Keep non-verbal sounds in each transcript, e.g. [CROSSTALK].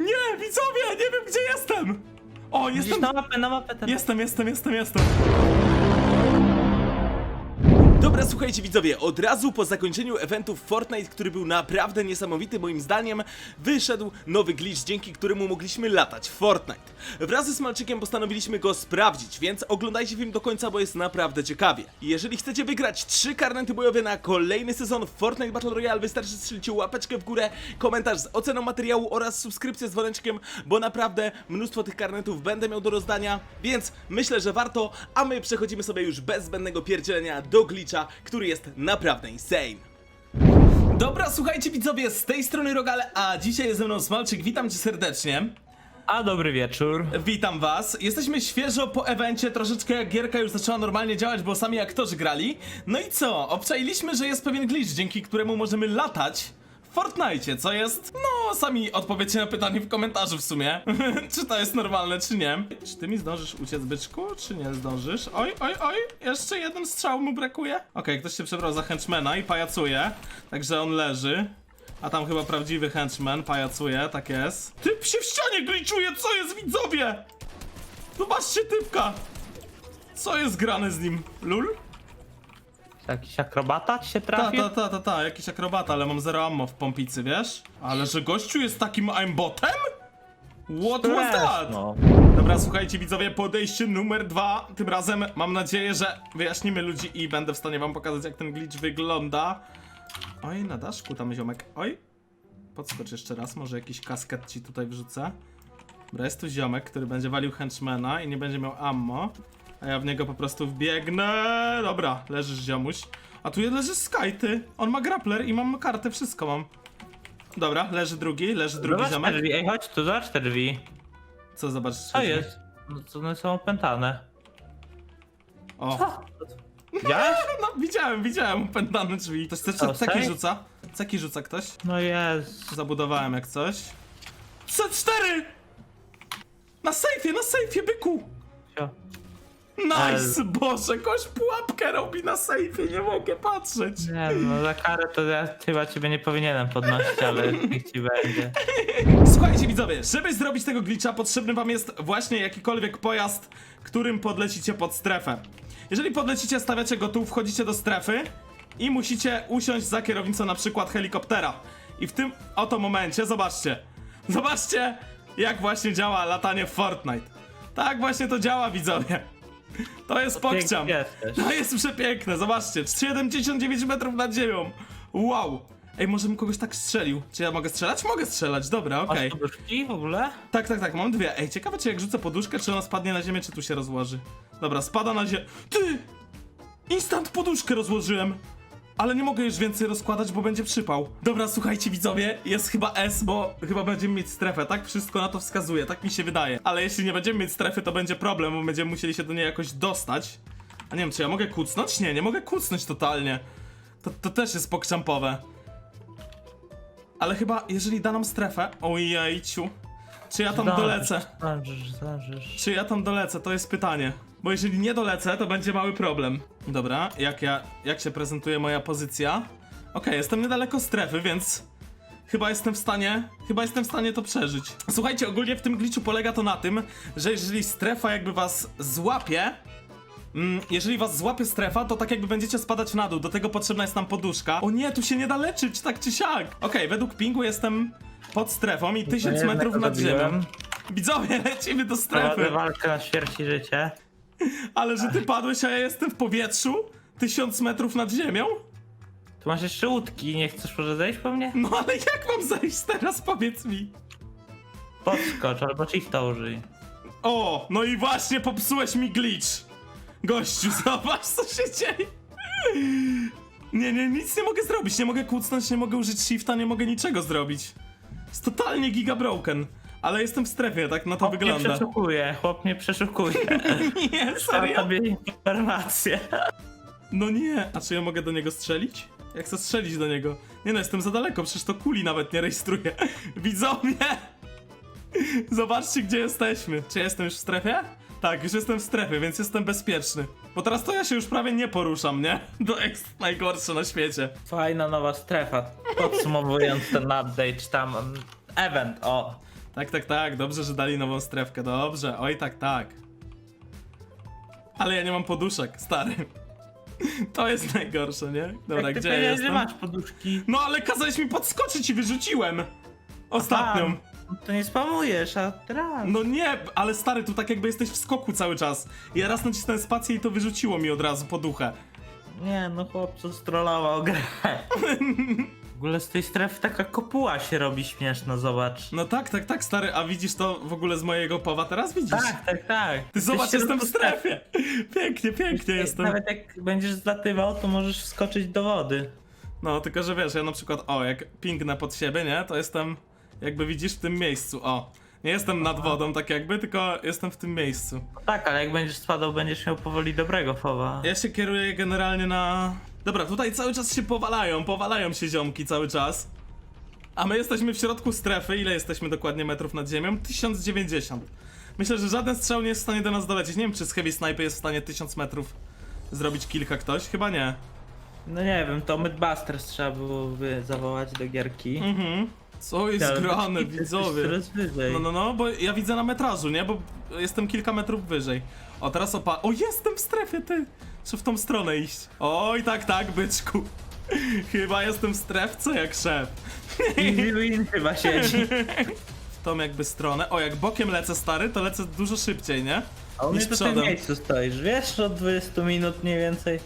Nie, widzowie, nie wiem gdzie jestem! O, Widzisz jestem, na mapę, na mapę jestem, jestem, jestem, jestem. Dobra, słuchajcie widzowie, od razu po zakończeniu eventu Fortnite, który był naprawdę niesamowity moim zdaniem, wyszedł nowy glitch, dzięki któremu mogliśmy latać w Fortnite. Wraz ze Smalczykiem postanowiliśmy go sprawdzić, więc oglądajcie film do końca, bo jest naprawdę ciekawie. Jeżeli chcecie wygrać trzy karnety bojowe na kolejny sezon Fortnite Battle Royale, wystarczy strzelić łapeczkę w górę, komentarz z oceną materiału oraz subskrypcję z dzwoneczkiem, bo naprawdę mnóstwo tych karnetów będę miał do rozdania, więc myślę, że warto, a my przechodzimy sobie już bez zbędnego pierdzielenia do glitcha, który jest naprawdę insane. Dobra, słuchajcie widzowie, z tej strony Rogale, a dzisiaj jest ze mną Smalczyk, witam cię serdecznie. A dobry wieczór. Witam was. Jesteśmy świeżo po evencie, troszeczkę jak gierka już zaczęła normalnie działać, bo sami aktorzy grali. No i co? Obczailiśmy, że jest pewien glitch, dzięki któremu możemy latać w Fortnite, co jest? No, sami odpowiedzcie na pytanie w komentarzu w sumie. [LAUGHS] czy to jest normalne, czy nie? Czy ty mi zdążysz uciec, byczku, czy nie zdążysz? Oj, oj, oj, jeszcze jeden strzał mu brakuje. Okej, ktoś się przebrał za henchmana i pajacuje, także on leży. A tam chyba prawdziwy henchman pajacuje, tak jest. Typ się w ścianie glitchuje, co jest widzowie? Zobaczcie typka! Co jest grane z nim? Lul? Jakiś akrobata ci się Ta, trafił? ta, ta, ta, ta, jakiś akrobata, ale mam zero ammo w pompicy, wiesz? Ale że gościu jest takim aimbotem? What was that? No. Dobra, słuchajcie widzowie, podejście numer dwa. Tym razem mam nadzieję, że wyjaśnimy ludzi i będę w stanie wam pokazać, jak ten glitch wygląda. Oj, na daszku tam ziomek. Oj. Podskocz jeszcze raz, może jakiś kasket ci tutaj wrzucę. Dobra, jest tu ziomek, który będzie walił henchmana i nie będzie miał ammo. A ja w niego po prostu wbiegnę. Dobra, leżysz ziomuś. A tu leży Sky, ty. On ma grappler i mam kartę, wszystko mam. Dobra, leży drugi, leży drugi Zobacz te ziomek. drzwi, ej chodź tu, zobacz te drzwi. Co zobaczysz? Co jest? No to one są opętane. O. Widziałeś? [LAUGHS] No, widziałem, widziałem opętane drzwi. Ktoś też Co, ceki rzuca? Ceki rzuca ktoś? No jest. Zabudowałem jak coś. C4! Na sejfie, na sejfie, byku! Sio. Nice, boże, gość pułapkę robi na sejfie, nie mogę patrzeć. Nie no, za karę to ja chyba ciebie nie powinienem podnosić, ale [LAUGHS] niech ci będzie. Słuchajcie widzowie, żeby zrobić tego glitcha potrzebny wam jest właśnie jakikolwiek pojazd, którym podlecicie pod strefę. Jeżeli podlecicie, stawiacie go tu, wchodzicie do strefy i musicie usiąść za kierownicą na przykład helikoptera. I w tym oto momencie, zobaczcie, zobaczcie jak właśnie działa latanie w Fortnite. Tak właśnie to działa widzowie. To jest pokciam. To jest przepiękne, zobaczcie, 79 metrów nad ziemią. Wow. Ej, może bym kogoś tak strzelił. Czy ja mogę strzelać? Mogę strzelać, dobra, okej. Masz tu duszki w ogóle? Tak, tak, tak, mam dwie. Ej, ciekawe czy jak rzucę poduszkę, czy ona spadnie na ziemię, czy tu się rozłoży. Dobra, spada na ziemię. Ty! Instant poduszkę rozłożyłem! Ale nie mogę już więcej rozkładać, bo będzie przypał. Dobra, słuchajcie widzowie, jest chyba S, bo chyba będziemy mieć strefę, tak? Wszystko na to wskazuje, tak mi się wydaje. Ale jeśli nie będziemy mieć strefy, to będzie problem, bo będziemy musieli się do niej jakoś dostać. A nie wiem, czy ja mogę kucnąć? Nie, nie mogę kucnąć totalnie. To, to też jest pokrzampowe. Ale chyba, jeżeli da nam strefę... Ojejciu. Czy ja tam dolecę? Zdążysz, zdążysz. Czy ja tam dolecę? To jest pytanie. Bo jeżeli nie dolecę, to będzie mały problem. Dobra, jak ja, jak się prezentuje moja pozycja? Okej, jestem niedaleko strefy, więc chyba jestem w stanie, chyba jestem w stanie to przeżyć. Słuchajcie, ogólnie w tym glitchu polega to na tym, że jeżeli strefa jakby was złapie, Mm, jeżeli was złapie strefa, to tak jakby będziecie spadać na dół. Do tego potrzebna jest nam poduszka. O nie, tu się nie da leczyć, tak czy siak. Okej, według pingu jestem pod strefą i 1000 jednego metrów nad ziemią. Widzowie, [LAUGHS] lecimy do Prowadzę strefy. walkę na śmierć i życie. Ale że ty padłeś, a ja jestem w powietrzu? 1000 metrów nad ziemią? Tu masz jeszcze łódki, nie chcesz może zejść po mnie? No ale jak mam zejść teraz, powiedz mi? Podskocz albo shifta użyj. O, no i właśnie popsułeś mi glitch. Gościu, [LAUGHS] zobacz co się dzieje. Nie, nie, nic nie mogę zrobić, nie mogę kucnąć, nie mogę użyć shifta, nie mogę niczego zrobić. Jest totalnie giga broken. Ale jestem w strefie, tak na to Chłop mnie wygląda. przeszukuje, chłop mnie przeszukuje. [LAUGHS] Nie, Mam serio? tobie informację. No nie, a czy ja mogę do niego strzelić? Jak chcę strzelić do niego? Nie no, jestem za daleko, przecież to kuli nawet nie rejestruje. [LAUGHS] Widzowie! Zobaczcie, gdzie jesteśmy. Czy ja jestem już w strefie? Tak, już jestem w strefie, więc jestem bezpieczny. Bo teraz to ja się już prawie nie poruszam, nie? [LAUGHS] To jest najgorsze na świecie. Fajna nowa strefa. Podsumowując ten update, czy tam mm, event, o. Tak, tak, tak, dobrze, że dali nową strefkę, dobrze, oj tak, tak. Ale ja nie mam poduszek, stary. [LAUGHS] To jest najgorsze, nie? Dobra, Jak ty gdzie ja powiedziałeś, że jestem? masz poduszki. No ale kazałeś mi podskoczyć i wyrzuciłem! Ostatnią. No to nie spamujesz, a teraz. No nie, ale stary, tu tak jakby jesteś w skoku cały czas. Ja raz nacisnąłem spację i to wyrzuciło mi od razu poduchę. Nie, no chłopcu strollował grę. [LAUGHS] W ogóle z tej strefy taka kopuła się robi śmieszna, zobacz. No tak, tak, tak, stary, a widzisz to w ogóle z mojego powa teraz widzisz? Tak, tak, tak. Ty zobacz, jestem w strefie. Pięknie, pięknie jestem. Nawet jak będziesz zlatywał, to możesz wskoczyć do wody. No, tylko że wiesz, ja na przykład, o, jak pingnę pod siebie, nie, to jestem, jakby widzisz, w tym miejscu, o. Nie jestem nad wodą, tak jakby, tylko jestem w tym miejscu. No tak, ale jak będziesz spadał, będziesz miał powoli dobrego fowa. Ja się kieruję generalnie na... Dobra, tutaj cały czas się powalają, powalają się ziomki cały czas. A my jesteśmy w środku strefy, ile jesteśmy dokładnie metrów nad ziemią? 1090. Myślę, że żaden strzał nie jest w stanie do nas dolecieć. Nie wiem, czy z Heavy Sniper jest w stanie 1000 metrów zrobić kilka ktoś? Chyba nie. No nie wiem, to Mythbusters trzeba byłoby zawołać do gierki. Mhm. Co jest Ale grane, widzowie? Coraz wyżej. No, no, no, bo ja widzę na metrażu, nie? Bo jestem kilka metrów wyżej. O, teraz opa... O, jestem w strefie, ty! Trzeba w tą stronę iść. Oj, tak, tak, byczku. [LAUGHS] Chyba jestem w strefce jak szef. Easy win chyba siedzi. [LAUGHS] W tą jakby stronę. O, jak bokiem lecę, stary, to lecę dużo szybciej, nie? A u Niż mnie to w tym przodem. miejscu stoisz, wiesz, od 20 minut mniej więcej.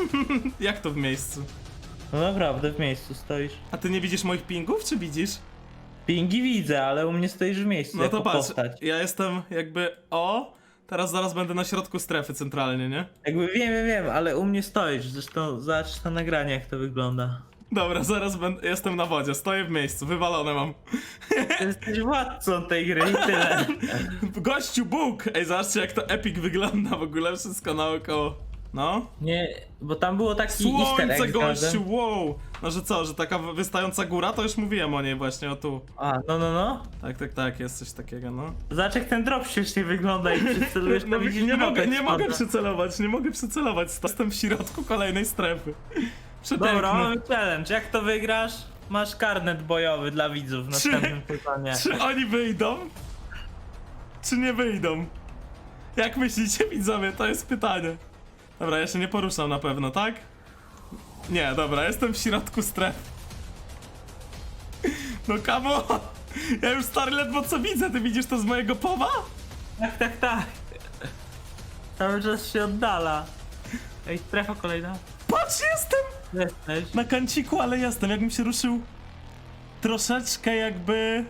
[LAUGHS] Jak to w miejscu? No naprawdę, w miejscu stoisz. A ty nie widzisz moich pingów, czy widzisz? Pingi widzę, ale u mnie stoisz w miejscu No jako to patrz, postać. ja jestem jakby... O! Teraz zaraz będę na środku strefy centralnie, nie? Jakby wiem, wiem, wiem, ale u mnie stoisz. Zresztą zobacz na nagranie jak to wygląda. Dobra, zaraz będę... Jestem na wodzie, stoję w miejscu, wywalone mam. Ty jesteś władcą tej gry i tyle. [LAUGHS] Gościu Bóg! Ej, zobaczcie jak to epic wygląda w ogóle, wszystko naokoło. No. Nie, bo tam było taki easter Słońce, egg gościu, wow! No, że co, że taka wystająca góra, to już mówiłem o niej właśnie, o tu. A, no, no, no. Tak, tak, tak, jest coś takiego, no. Zobacz jak ten drop śmiesznie wygląda i przycelujesz, [LAUGHS] to No, widzisz nie mogę, nie mogę przycelować, nie mogę przycelować, jestem w środku kolejnej strefy. [LAUGHS] Przepiękne. Dobra, mamy challenge. Jak to wygrasz? Masz karnet bojowy dla widzów w następnym sezonie. Czy oni wyjdą? Czy nie wyjdą? Jak myślicie, widzowie? To jest pytanie. Dobra, ja się nie poruszam na pewno, tak? Nie, dobra, jestem w środku strefy. No on! Ja już stary ledwo co widzę, ty widzisz to z mojego powa? Tak, tak, tak. Cały czas się oddala. Ej, strefa kolejna. Patrz, jestem! Jesteś. Na kanciku, ale jestem, jakbym się ruszył troszeczkę jakby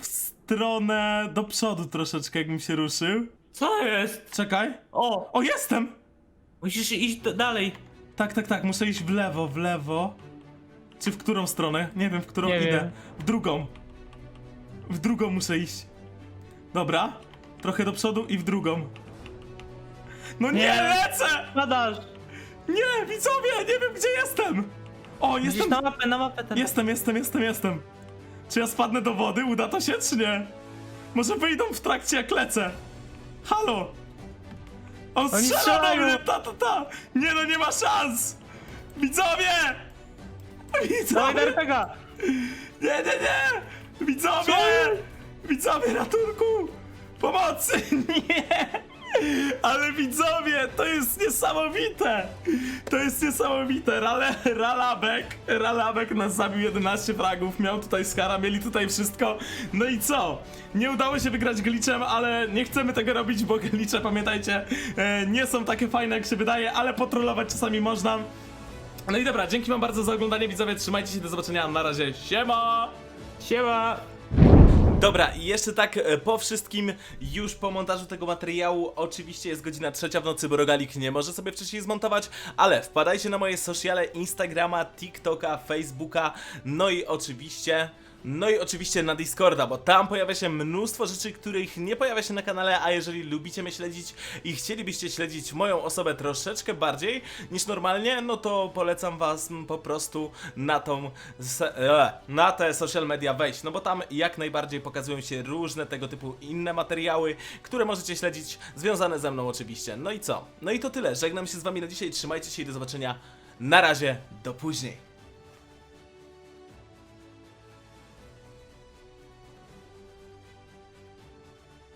w stronę do przodu troszeczkę, jakbym się ruszył. Co jest? Czekaj. O! O, jestem! Musisz iść dalej. Tak, tak, tak, muszę iść w lewo, w lewo. Czy w którą stronę? Nie wiem, w którą Nie idę. wiem. W drugą. W drugą muszę iść. Dobra. Trochę do przodu i w drugą. No nie, Nie. lecę! Padasz. Nie, widzowie, nie wiem gdzie jestem! O, Widzisz jestem, na mapę, na mapę ten. jestem, jestem, jestem, jestem. Czy ja spadnę do wody? Uda to się, czy nie? Może wyjdą w trakcie jak lecę. Halo! On Oni strzela do strzelają. mnie, ta, ta, ta! Nie no, nie ma szans! Widzowie! Dawaj Widzowie! Nie, nie, nie! Widzowie! Widzowie, ratunku! Pomocy! [LAUGHS] Nie! Ale widzowie, to jest niesamowite! To jest niesamowite! Rale, Ralabek, Ralabek nas zabił 11 fragów, miał tutaj skara, mieli tutaj wszystko. No i co? Nie udało się wygrać glitchem, ale nie chcemy tego robić, bo glitche, pamiętajcie, e, nie są takie fajne jak się wydaje, ale potrolować czasami można. No i dobra, dzięki wam bardzo za oglądanie widzowie, trzymajcie się, do zobaczenia, na razie, siema! Siema! Dobra, i jeszcze tak e, po wszystkim, już po montażu tego materiału, oczywiście jest godzina trzecia w nocy, bo Rogalik nie może sobie wcześniej zmontować, ale wpadajcie na moje sociale, Instagrama, TikToka, Facebooka, no i oczywiście... No i oczywiście na Discorda, bo tam pojawia się mnóstwo rzeczy, których nie pojawia się na kanale, a jeżeli lubicie mnie śledzić i chcielibyście śledzić moją osobę troszeczkę bardziej niż normalnie, no to polecam was po prostu na tą, e, na te social media wejść, no bo tam jak najbardziej pokazują się różne tego typu inne materiały, które możecie śledzić, związane ze mną oczywiście. No i co? No i to tyle, żegnam się z wami na dzisiaj, trzymajcie się i do zobaczenia. Na razie, do później.